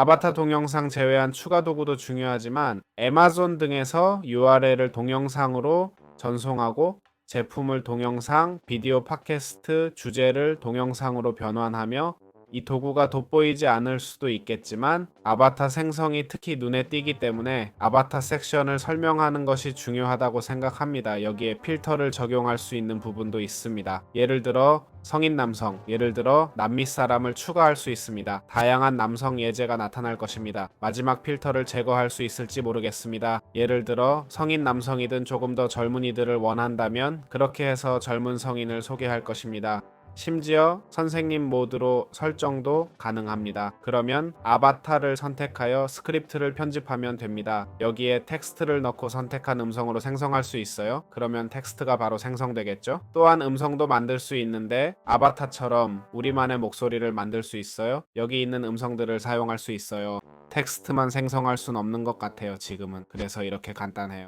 아바타 동영상 제외한 추가 도구도 중요하지만 애마존 등에서 URL을 동영상으로 전송하고 제품을 동영상, 비디오 팟캐스트, 주제를 동영상으로 변환하며 이 도구가 돋보이지 않을 수도 있겠지만 아바타 생성이 특히 눈에 띄기 때문에 아바타 섹션을 설명하는 것이 중요하다고 생각합니다. 여기에 필터를 적용할 수 있는 부분도 있습니다. 예를 들어 성인 남성, 예를 들어 남미 사람을 추가할 수 있습니다. 다양한 남성 예제가 나타날 것입니다. 마지막 필터를 제거할 수 있을지 모르겠습니다. 예를 들어 성인 남성이든 조금 더 젊은이들을 원한다면 그렇게 해서 젊은 성인을 소개할 것입니다. 심지어 선생님 모드로 설정도 가능합니다. 그러면 아바타를 선택하여 스크립트를 편집하면 됩니다. 여기에 텍스트를 넣고 선택한 음성으로 생성할 수 있어요. 그러면 텍스트가 바로 생성되겠죠? 또한 음성도 만들 수 있는데 아바타처럼 우리만의 목소리를 만들 수 있어요. 여기 있는 음성들을 사용할 수 있어요. 텍스트만 생성할 순 없는 것 같아요, 지금은. 그래서 이렇게 간단해요.